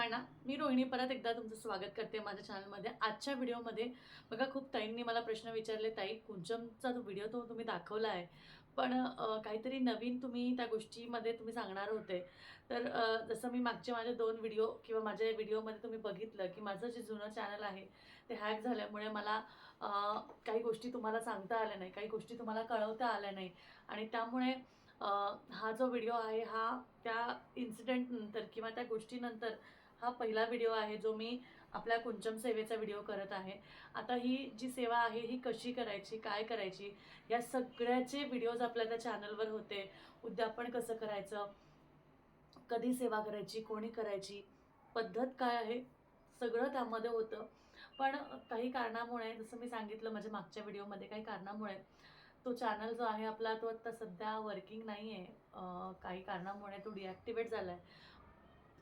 सर्वांना मी रोहिणी परत एकदा तुमचं स्वागत करते माझ्या चॅनलमध्ये. आजच्या व्हिडिओमध्ये बघा खूप ताईंनी मला प्रश्न विचारले. ताई कुंचमचा जो व्हिडिओ तो तुम्ही दाखवला आहे. पण काहीतरी नवीन तुम्ही त्या गोष्टीमध्ये तुम्ही सांगणार होते. तर जसं मी मागचे माझे दोन व्हिडिओ किंवा माझ्या व्हिडिओमध्ये तुम्ही बघितलं की माझं जे जुनं चॅनल आहे ते हॅक झाल्यामुळे मला काही गोष्टी तुम्हाला सांगता आल्या नाही काही गोष्टी तुम्हाला कळवता आल्या नाही. आणि त्यामुळे हा जो व्हिडिओ आहे हा त्या इन्सिडेंटनंतर किंवा त्या गोष्टीनंतर हा पहिला व्हिडिओ आहे जो मी आपल्या कुंचम सेवेचा व्हिडिओ करत आहे. आता ही जी सेवा आहे ही कशी करायची काय करायची या सगळ्याचे व्हिडिओज आपल्या त्या चॅनलवर होते. उद्यापन कसं करायचं? कधी सेवा करायची? कोणी करायची? पद्धत काय आहे? सगळं त्यामध्ये होतं. पण काही कारणामुळे जसं मी सांगितलं माझ्या मागच्या व्हिडिओमध्ये काही कारणामुळे तो चॅनल जो आहे आपला तो आत्ता सध्या वर्किंग नाही आहे काही कारणामुळे तो डिॲक्टिवेट झाला आहे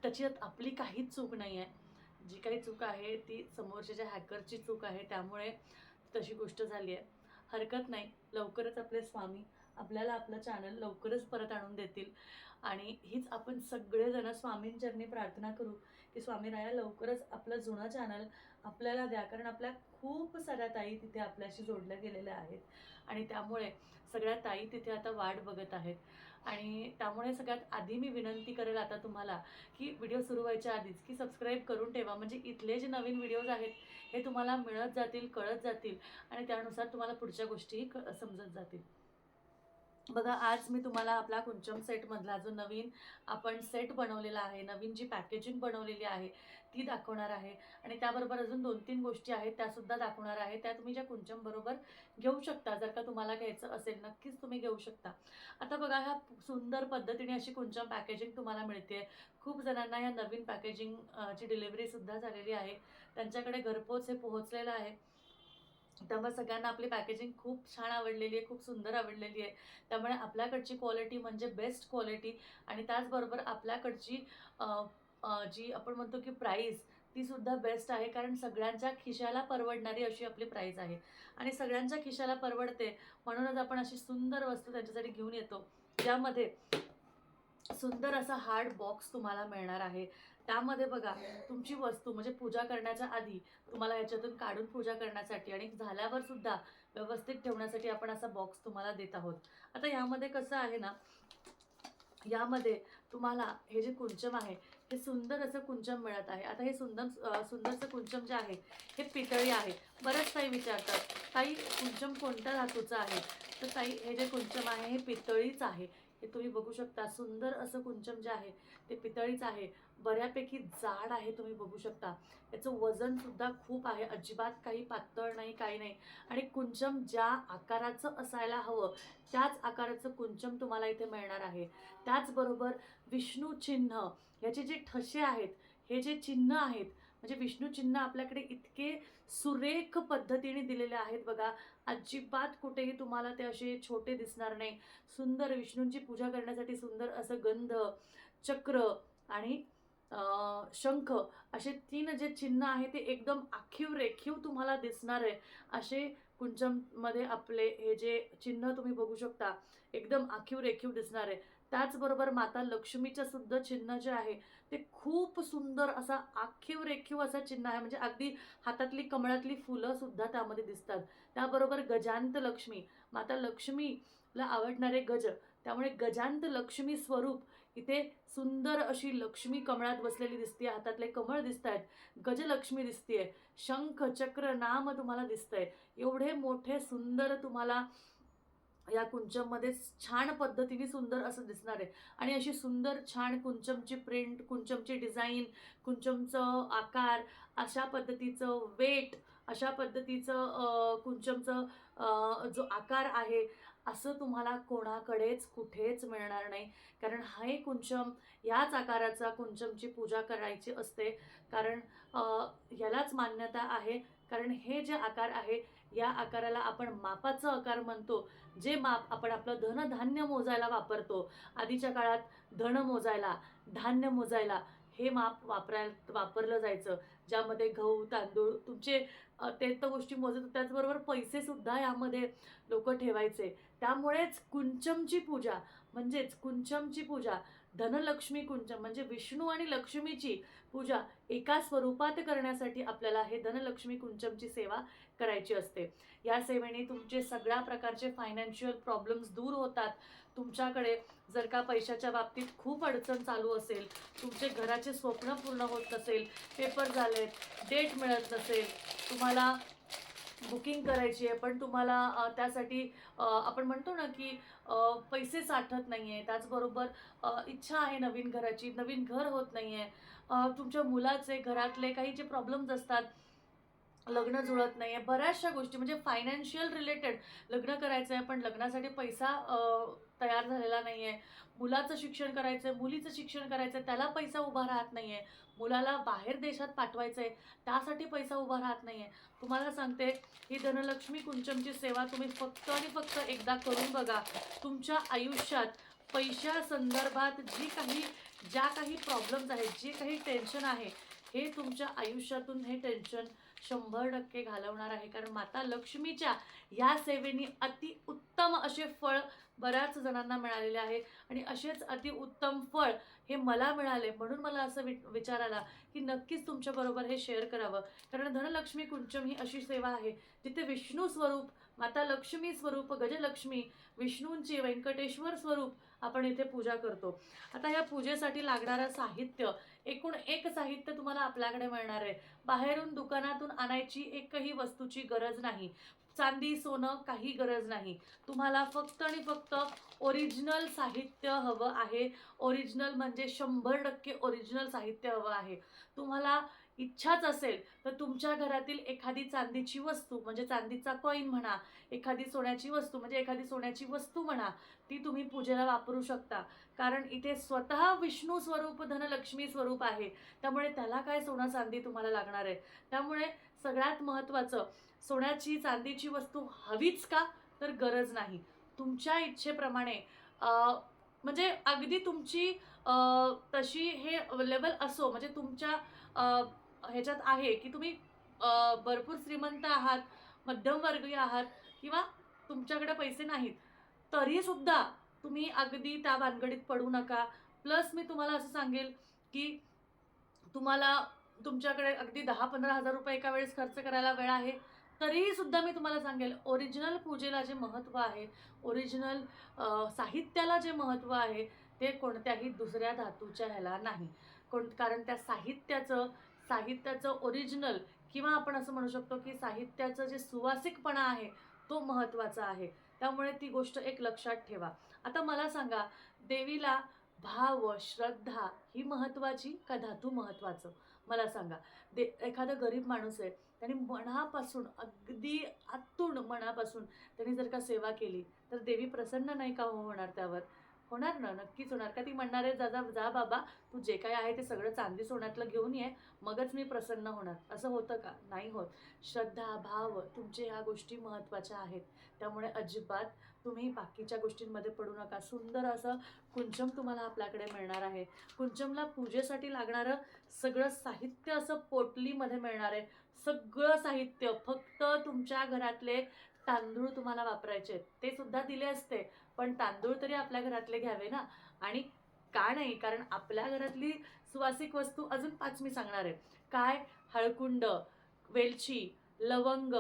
त्याच्यात आपली काहीच चूक नाही आहे जी काही चूक आहे ती समोरच्या हॅकरची चूक आहे त्यामुळे तशी गोष्ट झाली आहे हरकत नाही. लवकरच आपले स्वामी आपल्याला आपलं चॅनल लवकरच परत आणून देतील. आणि हीच आपण सगळेजण स्वामींचरणी प्रार्थना करू की स्वामीराया लवकरच आपलं जुनं चॅनल आपल्याला द्या. कारण आपल्या खूप साऱ्या ताई तिथे आपल्याशी जोडल्या गेलेल्या आहेत. आणि त्यामुळे सगळ्या ताई तिथे आता वाट बघत आहेत. आणि त्यामुळे सगळ्यात आधी मी विनंती करेल आता तुम्हाला की व्हिडिओ सुरू व्हायच्या आधीच की सबस्क्राईब करून ठेवा. म्हणजे इथले जे नवीन व्हिडिओज आहेत हे तुम्हाला मिळत जातील कळत जातील आणि त्यानुसार तुम्हाला पुढच्या गोष्टीही क समजत जातील. बघा आज मी तुम्हाला आपला कुंचम सेटमधला जो नवीन आपण सेट बनवलेला आहे नवीन जी पॅकेजिंग बनवलेली आहे ती दाखवणार आहे. आणि त्याबरोबर अजून दोन तीन गोष्टी आहेत त्यासुद्धा दाखवणार आहे. त्या तुम्ही ज्या कुंचमबरोबर घेऊ शकता जर का तुम्हाला घ्यायचं असेल नक्कीच तुम्ही घेऊ शकता. आता बघा ह्या सुंदर पद्धतीने अशी कुंचम पॅकेजिंग तुम्हाला मिळते खूप जणांना ह्या नवीन पॅकेजिंग ची डिलिव्हरीसुद्धा झालेली आहे. त्यांच्याकडे घरपोच हे पोहोचलेलं आहे. त्यामुळे सगळ्यांना आपली पॅकेजिंग खूप छान आवडलेली आहे खूप सुंदर आवडलेली आहे. त्यामुळे आपल्याकडची क्वालिटी म्हणजे बेस्ट क्वालिटी आणि त्याचबरोबर आपल्याकडची जी आपण म्हणतो की प्राईस ती सुद्धा बेस्ट आहे. कारण सगळ्यांच्या खिशाला परवडणारी अशी आपली प्राईस आहे. आणि सगळ्यांच्या खिशाला परवडते म्हणूनच आपण अशी सुंदर वस्तू त्यांच्यासाठी घेऊन येतो. ज्यामध्ये सुंदर असा हार्ड बॉक्स तुम्हाला मिळणार आहे. त्यामध्ये बघा तुमची वस्तू म्हणजे पूजा करण्याच्या आधी तुम्हाला याच्यातून काढून पूजा करण्यासाठी आणि झाल्यावर सुद्धा व्यवस्थित ठेवण्यासाठी आपण असा बॉक्स तुम्हाला देत आहोत. आता यामध्ये कसं आहे ना यामध्ये तुम्हाला हे जे कुंचम आहे हे सुंदर असं कुंचम मिळत आहे. आता हे सुंदर सुंदरचं कुंचम जे आहे हे पितळी आहे. बरंच काही विचारतात ताई कुंचम कोणत्या धातूचं आहे? तर ताई हे जे कुंचम आहे हे पितळीच आहे. हे तुम्ही बघू शकता. सुंदर असं कुंचम जे आहे ते पितळीच आहे. बऱ्यापैकी जाड आहे तुम्ही बघू शकता. याचं वजनसुद्धा खूप आहे. अजिबात काही पातळ नाही काही नाही. आणि कुंचम ज्या आकाराचं असायला हवं त्याच आकाराचं कुंचम तुम्हाला इथे मिळणार आहे. त्याचबरोबर विष्णू चिन्ह याचे जे ठसे आहेत हे जे चिन्ह आहेत म्हणजे विष्णू चिन्ह आपल्याकडे इतके सुरेख पद्धतीने दिलेले आहेत बघा. अजिबात कुठेही तुम्हाला ते असे छोटे दिसणार नाही. सुंदर विष्णूंची पूजा करण्यासाठी सुंदर असं गंध चक्र आणि शंख असे तीन जे चिन्ह आहे ते एकदम आखीव रेखीव तुम्हाला दिसणार आहे. असे कुंचममध्ये आपले हे जे चिन्ह तुम्ही बघू शकता एकदम आखीव रेखीव दिसणार आहे. त्याचबरोबर माता लक्ष्मीचं सुद्धा चिन्ह जे आहे ते खूप सुंदर असा आखीव रेखीव असा चिन्ह आहे. म्हणजे अगदी हातातली कमळातली फुलं सुद्धा त्यामध्ये दिसतात. त्याबरोबर गजांत लक्ष्मी. माता लक्ष्मीला आवडणारे गज. त्यामुळे गजांत लक्ष्मी स्वरूप इथे सुंदर अशी लक्ष्मी कमळात बसलेली दिसते हातातले कमळ दिसत आहेत गजलक्ष्मी दिसतेय. शंख चक्र नाम तुम्हाला दिसतंय. एवढे मोठे सुंदर तुम्हाला या कुंचममध्ये छान पद्धतीने सुंदर असं दिसणार आहे. आणि अशी सुंदर छान कुंचमची प्रिंट कुंचमची डिझाईन कुंचमचं आकार अशा पद्धतीचं वेट अशा पद्धतीचं कुंचमचं जो आकार आहे असं तुम्हाला कोणाकडेच कुठेच मिळणार नाही. कारण हे कुंचम याच आकाराचा कुंचमची पूजा करायची असते. कारण यालाच मान्यता आहे. कारण हे जे आकार आहे या आकाराला आपण मापाचं आकार म्हणतो जे माप आपण आपलं धनधान्य मोजायला वापरतो. आधीच्या काळात धन मोजायला धान्य मोजायला हे माप वापराय वापरलं जायचं. ज्यामध्ये गहू तांदूळ तुमचे ते तर गोष्टी मोजत त्याचबरोबर पैसेसुद्धा यामध्ये लोक ठेवायचे. त्यामुळेच कुंचमची पूजा म्हणजेच कुंचमची पूजा धनलक्ष्मी कुंचम म्हणजे विष्णू आणि लक्ष्मीची पूजा एका स्वरूपात करण्यासाठी आपल्याला हे धनलक्ष्मी कुंचमची सेवा करायची असते. या सेवेने तुमचे सगळ्या प्रकारचे फायनान्शियल प्रॉब्लेम्स दूर होतात. तुमच्याकडे जर का पैशाच्या बाबतीत खूप अडचण चालू असेल तुमचे घराचे स्वप्न पूर्ण होत नसेल पेपर झालेत डेट मिळत नसेल तुम्हाला बुकिंग करायची आहे पण तुम्हाला त्यासाठी आपण म्हणतो ना की पैसे साठत नाही आहे त्याचबरोबर इच्छा आहे नवीन घराची नवीन घर होत नाही आहे तुमच्या मुलाचे घरातले काही जे प्रॉब्लेम्स असतात लग्न जुळत नाही आहे बऱ्याचशा गोष्टी म्हणजे फायनान्शियल रिलेटेड लग्न करायचं आहे पण लग्नासाठी पैसा तयार झालेला नाही आहे मुलाचं शिक्षण करायचं आहे मुलीचं शिक्षण करायचं आहे त्याला पैसा उभा राहत नाही आहे मुलाला बाहेर देशात पाठवायचं आहे त्यासाठी पैसा उभा राहत नाही आहे तुम्हाला सांगते ही धनलक्ष्मी कुंचमची सेवा तुम्ही फक्त आणि फक्त एकदा करून बघा. तुमच्या आयुष्यात पैशा संदर्भात जी काही ज्या काही प्रॉब्लेम्स आहेत जे काही टेन्शन आहे हे तुमच्या आयुष्यातून हे टेन्शन शंभर टक्के घालवणार आहे. कारण माता लक्ष्मीच्या या सेवेने अतिउत्तम असे फळ बऱ्याच जणांना मिळालेले आहे. आणि असेच अतिउत्तम फळ हे मला मिळाले म्हणून मला असं वि विचार आला की नक्कीच तुमच्याबरोबर हे शेअर करावं. कारण धनलक्ष्मी कुंचम ही अशी सेवा आहे जिथे विष्णू स्वरूप माता लक्ष्मी स्वरूप गजलक्ष्मी विष्णूंची व्यंकटेश्वर स्वरूप आपण इथे पूजा करतो. आता या पूजेसाठी लागणारं साहित्य एकूण एक साहित्य तुम्हाला आपल्याकडे मिळणार आहे. बाहेरून दुकानातून आणायची एकही वस्तूची गरज नाही. चांदी सोनं काही गरज नाही. तुम्हाला फक्त आणि फक्त ओरिजिनल साहित्य हवं आहे. ओरिजिनल म्हणजे शंभर टक्के ओरिजिनल साहित्य हवं आहे. तुम्हाला इच्छाच असेल तर तुमच्या घरातील एखादी चांदीची वस्तू म्हणजे चांदीचा कॉईन म्हणा एखादी सोन्याची वस्तू म्हणजे एखादी सोन्याची वस्तू म्हणा ती तुम्ही पूजेला वापरू शकता. कारण इथे स्वतः विष्णू स्वरूप धनलक्ष्मी स्वरूप आहे. त्यामुळे त्याला काय सोनं चांदी तुम्हाला लागणार आहे? त्यामुळे सगळ्यात महत्त्वाचं सोन्याची चांदीची वस्तू हवीच का? तर गरज नाही. तुमच्या इच्छेप्रमाणे म्हणजे अगदी तुमची तशी हे लेवल असो म्हणजे तुमच्या ह्याच्यात आहे की तुम्ही भरपूर श्रीमंत आहात मध्यमवर्गीय आहात किंवा तुमच्याकडे पैसे नाहीत तरीसुद्धा तुम्ही अगदी त्या भानगडीत पडू नका. प्लस मी तुम्हाला असं सांगेल की तुम्हाला तुमच्याकडे अगदी दहा पंधरा हजार रुपये एका वेळेस खर्च करायला वेळ आहे तरीही सुद्धा मी तुम्हाला सांगेल ओरिजिनल पूजेला जे महत्त्व आहे ओरिजिनल साहित्याला जे महत्त्व आहे ते कोणत्याही दुसऱ्या धातूच्या ह्याला नाही. कोण कारण त्या साहित्याचं साहित्याचं ओरिजिनल किंवा आपण असं म्हणू शकतो की साहित्याचं जे सुवासिकपणा आहे तो महत्त्वाचा आहे. त्यामुळे ती गोष्ट एक लक्षात ठेवा. आता मला सांगा देवीला भाव श्रद्धा ही महत्त्वाची का धातू महत्त्वाचं? मला सांगा. दे एखादा गरीब माणूस आहे त्याने मनापासून अगदी आतून मनापासून त्यांनी जर का सेवा केली तर देवी प्रसन्न नाही का हो होणार त्यावर? होणार ना? नक्कीच होणार. का ती म्हणणार आहे जा जा जा बाबा तू जे काय आहे ते सगळं चांदी सोन्यातलं घेऊन ये मगच मी प्रसन्न होणार. असं होतं का? नाही होत. श्रद्धा भाव तुमचे ह्या गोष्टी महत्त्वाच्या आहेत. त्यामुळे अजिबात तुम्ही बाकीच्या गोष्टींमध्ये पडू नका. सुंदर असं कुंचम तुम्हाला आपल्याकडे मिळणार आहे. कुंचमला पूजेसाठी लागणारं सगळं साहित्य असं पोटलीमध्ये मिळणार आहे. सगळं साहित्य फक्त तुमच्या घरातले तांदूळ तुम्हाला वापरायचे आहेत. ते सुद्धा दिले असते. पण तांदूळ तरी आपल्या घरातले घ्यावे ना? आणि का नाही? कारण आपल्या घरातली सुवासिक वस्तू अजून पाच मी सांगणार आहे. काय? हळकुंड वेलची लवंग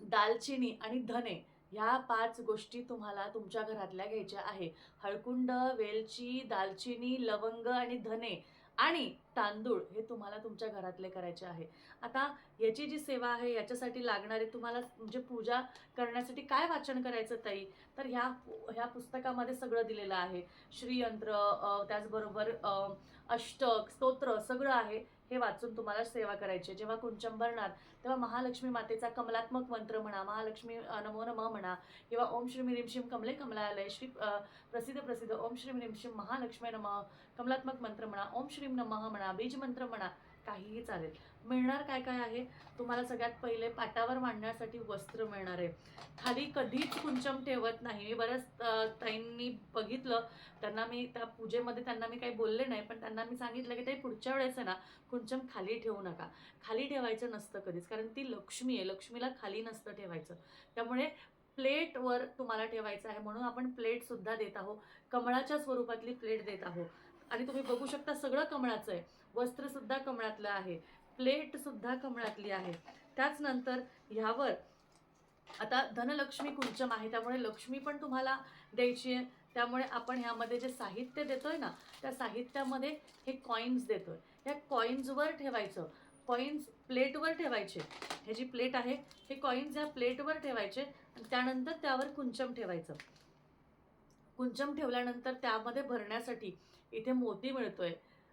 दालचिनी आणि धने ह्या पाच गोष्टी तुम्हाला तुमच्या घरातल्या घ्यायच्या आहे. हळकुंड वेलची दालचिनी लवंग आणि धने आणि तांदूळ हे तुम्हाला तुमच्या घरातले करायचे आहे. आता याची जी सेवा आहे याच्यासाठी लागणारे तुम्हाला म्हणजे पूजा करण्यासाठी काय वाचन करायचं ताई? तर ह्या ह्या पुस्तकामध्ये सगळं दिलेलं आहे. श्रीयंत्र त्याचबरोबर अष्टक स्तोत्र सगळं आहे. हे वाचून तुम्हाला सेवा करायची जेव्हा कुंचम भरणार तेव्हा महालक्ष्मी मातेचा कमलात्मक मंत्र म्हणा महालक्ष्मी नमो नमः म्हणा किंवा ओम श्री मिरीम शिम कमले कमलालय श्री प्रसिद्ध प्रसिद्ध ओम श्री मिरीम शिम महालक्ष्मी नमः कमलात्मक मंत्र म्हणा ओम श्रीम नमः म्हणा बीज मंत्र म्हणा काहीही चालेल. मिळणार काय काय आहे? तुम्हाला सगळ्यात पहिले पाटावर मांडण्यासाठी वस्त्र मिळणार आहे. खाली कधीच कुंचम ठेवत नाही. मी बऱ्याच ताईंनी बघितलं. त्यांना मी त्या पूजेमध्ये त्यांना मी काही बोलले नाही पण त्यांना मी सांगितलं की ते पुढच्या वेळेस आहे ना कुंचम खाली ठेवू नका. खाली ठेवायचं नसतं कधीच कारण ती लक्ष्मी आहे. लक्ष्मीला खाली नसतं ठेवायचं. त्यामुळे प्लेटवर तुम्हाला ठेवायचं आहे म्हणून आपण प्लेटसुद्धा देत आहोत. कमळाच्या स्वरूपातली प्लेट देत आहोत. आणि तुम्ही बघू शकता सगळं कमळाचं आहे. वस्त्र सुद्धा कमळातलं आहे. प्लेट सुद्धा कमळातली आहे. त्याच नंतर ह्यावर आता धनलक्ष्मी कुंचम आहे. त्यामुळे लक्ष्मी पण तुम्हाला द्यायची आहे. त्यामुळे आपण ह्यामध्ये जे साहित्य देतोय ना त्या साहित्यामध्ये हे कॉईन्स देतोय. ह्या कॉईन्सवर ठेवायचं. कॉईन्स प्लेटवर ठेवायचे. हे जी प्लेट आहे हे कॉईन्स ह्या प्लेटवर ठेवायचे आणि त्यानंतर त्यावर कुंचम ठेवायचं. कुंचम ठेवल्यानंतर त्यामध्ये भरण्यासाठी इथे मोती मिळतोय.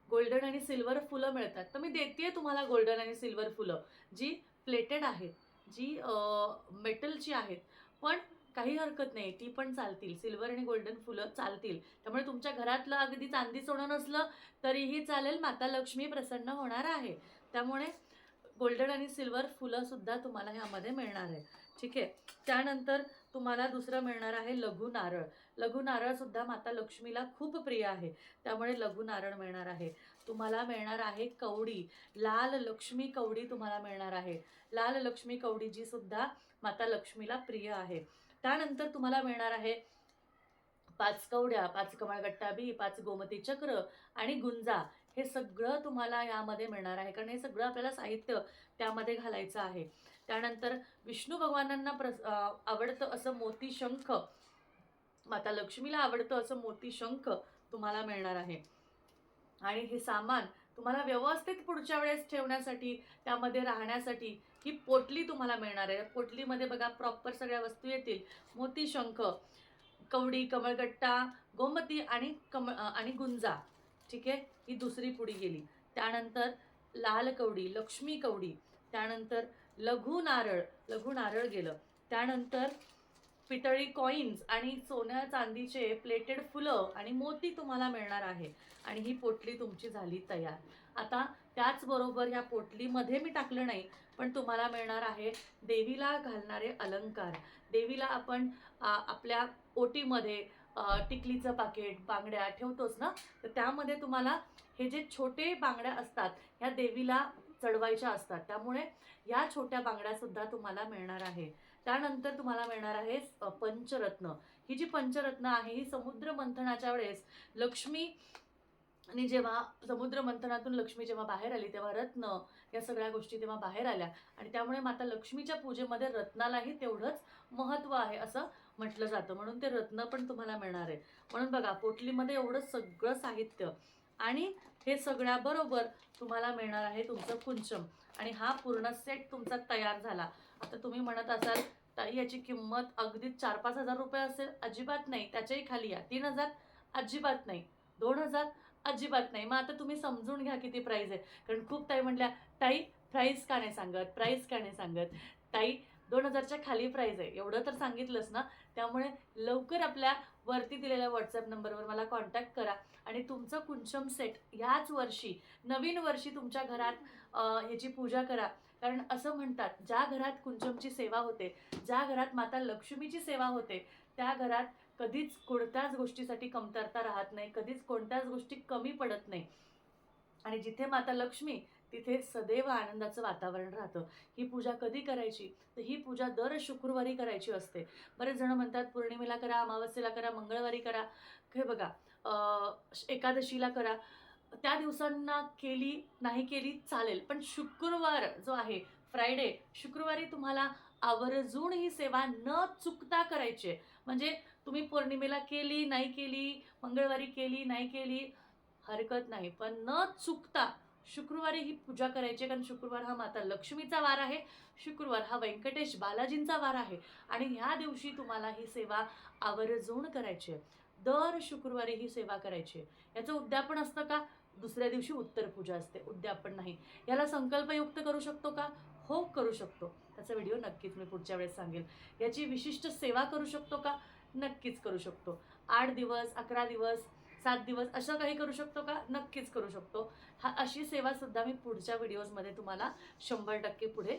गोल्डन आणि सिल्वर फुलं मिळतात. तर मी देते तुम्हाला गोल्डन आणि सिल्वर फुलं जी प्लेटेड आहेत जी मेटलची आहेत. पण काही हरकत नाही ती पण चालतील. सिल्वर आणि गोल्डन फुलं चालतील. त्यामुळे तुमच्या घरातलं अगदी चांदी सोनं नसलं तरीही चालेल. माता लक्ष्मी प्रसन्न होणार आहे. त्यामुळे गोल्डन आणि सिल्वर फुलं सुद्धा तुम्हाला ह्यामध्ये मिळणार आहे. ठीक आहे? त्यानंतर तुम्हाला दुसरं मिळणार आहे लघु नारळ. लघु नारळसुद्धा माता लक्ष्मीला खूप प्रिय आहे. त्यामुळे लघु नारळ मिळणार आहे. तुम्हाला मिळणार आहे कवडी. लाल लक्ष्मी कवडी तुम्हाला मिळणार आहे. लाल लक्ष्मी कवडी जी सुद्धा माता लक्ष्मीला प्रिय आहे. त्यानंतर तुम्हाला मिळणार आहे पाच कवड्या पाच कमळगट्टा बी पाच गोमती चक्र आणि गुंजा. हे सगळं तुम्हाला यामध्ये मिळणार आहे. कारण हे सगळं आपल्याला साहित्य त्यामध्ये घालायचं आहे. त्यानंतर विष्णू भगवानांना प्रस आवडतं असं मोती शंख माता लक्ष्मीला आवडतं असं मोती शंख तुम्हाला मिळणार आहे. आणि हे सामान तुम्हाला व्यवस्थित पुढच्या वेळेस ठेवण्यासाठी त्यामध्ये राहण्यासाठी ही पोटली तुम्हाला मिळणार आहे. पोटलीमध्ये बघा प्रॉपर सगळ्या वस्तू येतील. मोती शंख कवडी कमळगट्टा गोमती आणि कमळ आणि गुंजा. ठीक आहे? ही दुसरी पुढी गेली. त्यानंतर लाल कवडी लक्ष्मी कवडी त्यानंतर लघु नारळ लघु नारळ गेलं. त्यानंतर पितळी कॉईन्स आणि सोन्या चांदीचे प्लेटेड फुलं आणि मोती तुम्हाला मिळणार आहे. आणि ही पोटली तुमची झाली तयार. आता त्याचबरोबर ह्या पोटलीमध्ये मी टाकलं नाही पण तुम्हाला मिळणार आहे देवीला घालणारे अलंकार. देवीला आपण आपल्या ओटीमध्ये टिकलीचं पाकिट बांगड्या ठेवतोच ना तर त्यामध्ये तुम्हाला हे जे छोटे बांगड्या असतात ह्या देवीला चढवायच्या असतात. त्यामुळे या छोट्या बांगड्यासुद्धा तुम्हाला मिळणार आहे. त्यानंतर तुम्हाला मिळणार आहे पंचरत्न. ही जी पंचरत्न आहे ही समुद्र मंथनाच्या वेळेस लक्ष्मी आणि जेव्हा समुद्र मंथनातून लक्ष्मी जेव्हा बाहेर आली तेव्हा रत्न या सगळ्या गोष्टी तेव्हा बाहेर आल्या. आणि त्यामुळे माता लक्ष्मीच्या पूजेमध्ये रत्नालाही तेवढंच महत्त्व आहे असं म्हटलं जातं. म्हणून ते रत्न पण तुम्हाला मिळणार आहे. म्हणून बघा पोटलीमध्ये एवढं सगळं साहित्य आणि हे सगळ्याबरोबर तुम्हाला मिळणार आहे तुमचं कुंचम. आणि हा पूर्ण सेट तुमचा तयार झाला. आता तुम्ही म्हणत असाल ताई याची किंमत अगदी चार पाच हजार रुपये असेल. अजिबात नाही. त्याच्याही खाली या. तीन हजार? अजिबात नाही. दोन हजार? अजिबात नाही. मग आता तुम्ही समजून घ्या किती प्राईज आहे. कारण खूप ताई म्हटल्या ताई प्राईस का नाही सांगत? प्राईस का नाही सांगत? ताई दोन हजारच्या खाली प्राईज आहे. एवढं तर सांगितलंच ना? त्यामुळे लवकर आपल्या वरती दिलेल्या व्हॉट्सअप नंबरवर मला कॉन्टॅक्ट करा. आणि तुमचं कुंचम सेट ह्याच वर्षी नवीन वर्षी तुमच्या घरात ह्याची पूजा करा. कारण असं म्हणतात ज्या घरात कुंचमची सेवा होते ज्या घरात माता लक्ष्मीची सेवा होते त्या घरात कधीच कोणत्याच गोष्टीसाठी कमतरता राहत नाही कधीच कोणत्याच गोष्टी कमी पडत नाही. आणि जिथे माता लक्ष्मी तिथे सदैव आनंदाचं वातावरण राहतं. ही पूजा कधी करायची? तर ही पूजा दर शुक्रवारी करायची असते. बरेच जण म्हणतात पौर्णिमेला करा अमावस्येला करा मंगळवारी करा. हे बघा एकादशीला करा. त्या दिवसांना केली नाही केली चालेल. पण शुक्रवार जो आहे फ्रायडे शुक्रवारी तुम्हाला आवर्जून ही सेवा न चुकता करायची आहे. म्हणजे तुम्ही पौर्णिमेला केली नाही केली मंगळवारी केली नाही केली हरकत नाही. पण न चुकता शुक्रवारी ही पूजा करायची आहे, कारण शुक्रवार हा माता लक्ष्मीचा वार आहे. शुक्रवार हा व्यंकटेश बालाजींचा वार आहे. आणि ह्या दिवशी तुम्हाला ही सेवा आवर्जून करायची आहे. दर शुक्रवारी ही सेवा करायची आहे. याचं उद्यापन असतं का? दुसऱ्या दिवशी उत्तर पूजा असते. उद्यापन नाही. याला संकल्पयुक्त करू शकतो का? हो करू शकतो. त्याचा व्हिडिओ नक्कीच मी पुढच्या वेळेस सांगेल. याची विशिष्ट सेवा करू शकतो का? नक्कीच करू शकतो. आठ दिवस अकरा दिवस सात दिवस असं काही करू शकतो का? नक्कीच करू शकतो. हा अशी सेवा सुद्धा मी पुढच्या व्हिडिओजमध्ये तुम्हाला शंभर टक्के पुढे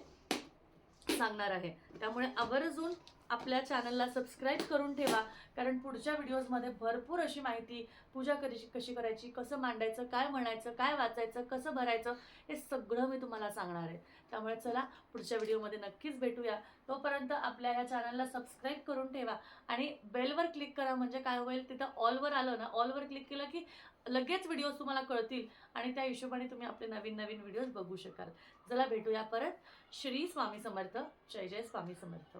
सांगणार आहे. त्यामुळे आवर्जून आपल्या चॅनलला सबस्क्राईब करून ठेवा. कारण पुढच्या व्हिडिओजमध्ये भरपूर अशी माहिती पूजा कशी कशी करायची कसं मांडायचं काय म्हणायचं काय वाचायचं कसं भरायचं हे सगळं मी तुम्हाला सांगणार आहे. त्यामुळे चला पुढच्या व्हिडिओमध्ये नक्कीच भेटूया. तोपर्यंत आपल्या ह्या चॅनलला सबस्क्राईब करून ठेवा आणि बेलवर क्लिक करा म्हणजे काय होईल? तिथं ऑलवर आलं ना ऑलवर क्लिक केलं की लगेच व्हिडिओज तुम्हाला कळतील आणि त्या हिशोबाने तुम्ही आपले नवीन नवीन व्हिडिओज बघू शकाल. चला भेटूया परत. श्री स्वामी समर्थ. जय जय स्वामी समर्थ.